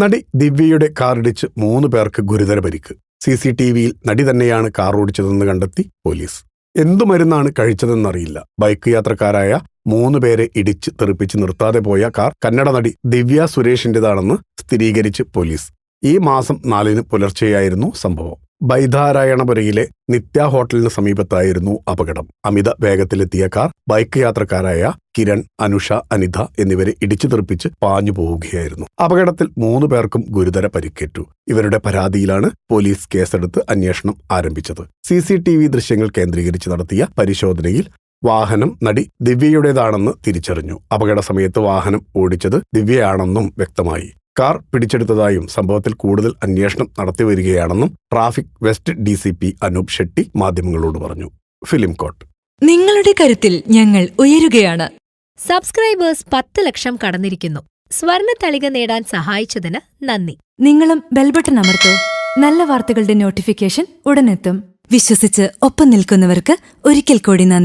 നടി ദിവ്യയുടെ കാറിടിച്ച് മൂന്ന് പേർക്ക് ഗുരുതര പരിക്ക്. സി സി ടി വിയിൽ നടി തന്നെയാണ് കാർ ഓടിച്ചതെന്ന് കണ്ടെത്തി പോലീസ്. എന്തു മരുന്നാണ് കഴിച്ചതെന്നറിയില്ല. ബൈക്ക് യാത്രക്കാരായ മൂന്ന് പേരെ ഇടിച്ച് തെറിപ്പിച്ച് നിർത്താതെ പോയ കാർ കന്നഡ നടി ദിവ്യ സുരേഷിന്റെതാണെന്ന് സ്ഥിരീകരിച്ച് പോലീസ്. ഈ മാസം നാലിന് പുലർച്ചെയായിരുന്നു സംഭവം. ബൈധാരായണപുരയിലെ നിത്യ ഹോട്ടലിന് സമീപത്തായിരുന്നു അപകടം. അമിത വേഗത്തിലെത്തിയ കാർ ബൈക്ക് യാത്രക്കാരായ കിരൺ അനുഷ അനിത എന്നിവരെ ഇടിച്ചു തെറിപ്പിച്ച് പാഞ്ഞു പോവുകയായിരുന്നു. അപകടത്തിൽ മൂന്നു പേർക്കും ഗുരുതര പരിക്കേറ്റു. ഇവരുടെ പരാതിയിലാണ് പോലീസ് കേസെടുത്ത് അന്വേഷണം ആരംഭിച്ചത്. സി സി ടി വി ദൃശ്യങ്ങൾ കേന്ദ്രീകരിച്ച് നടത്തിയ പരിശോധനയിൽ വാഹനം നടി ദിവ്യയുടേതാണെന്ന് തിരിച്ചറിഞ്ഞു. അപകട സമയത്ത് വാഹനം ഓടിച്ചത് ദിവ്യയാണെന്നും വ്യക്തമായി. കാർ പിടിച്ചെടുത്തതായും സംഭവത്തിൽ കൂടുതൽ അന്വേഷണം നടത്തി വരികയാണെന്നും traffic west D C P Anoop Shetty മാധ്യമങ്ങളോട് പറഞ്ഞു. ഫിലിം കോട്ട്. നിങ്ങളുടെ കരുത്തിൽ ഞങ്ങൾ ഉയരുകയാണ്. സബ്സ്ക്രൈബേഴ്സ് പത്ത് ലക്ഷം കടന്നിരിക്കുന്നു. സ്വർണ തളിക നേടാൻ സഹായിച്ചതിന് നന്ദി. നിങ്ങളും ബെൽബട്ടൺ അമർത്തോ. നല്ല വാർത്തകളുടെ നോട്ടിഫിക്കേഷൻ ഉടനെത്തും. വിശ്വസിച്ച് ഒപ്പം നിൽക്കുന്നവർക്ക് ഒരിക്കൽ കൂടി നന്ദി.